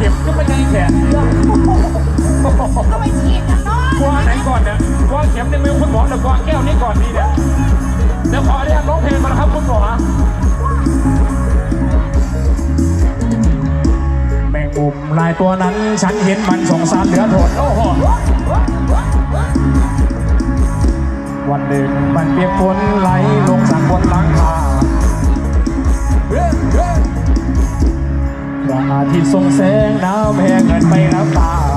จ็บก็ไม่ได้แขนก็ไปฉีดกันเนาะกวางไหนก่อนเนี่ยกวางเข็มในมือคุณหมอหรือกวางแก้วนี้ก่อนดีเนี่ยเดี๋ยวขอเรียกร้องเพลงมาครับคุณหมอแมงมุมลายตัวนั้น ฉันเห็นมันสงสารเหลือทนโอ้โหวันหนึ่งมันเปียกฝนไหลลงจากบนหลังคา ส่งแสงดาวแพงินไปแล้วตา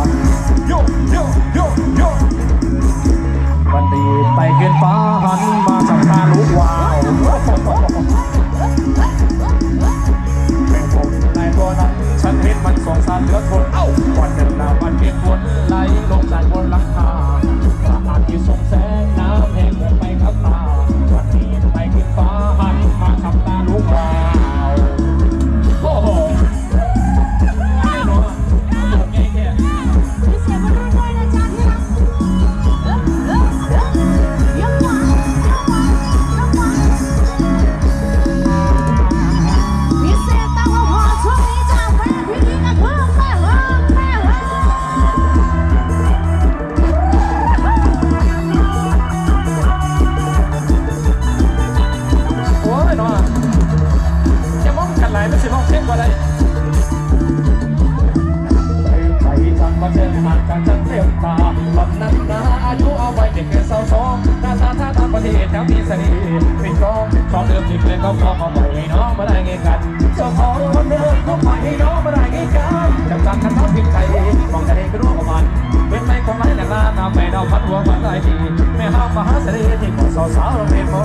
สนีปิดกองของเดิมที่เลยก็ขอมาปล่ให้น้องมาได้ไงกันจะของคนเดิมก็ปล่อยให้น้องมาได้ไงกันจำจำกันต้องพิงใจมองใจก็รู้กับมันเป็นไม่ความหมายหนักหนาหาแม่ดาวพันหัวพันได้ดีไม่ห้ามมหาเสน่ห์ที่ขอสาวสาวเราเป็นหมอ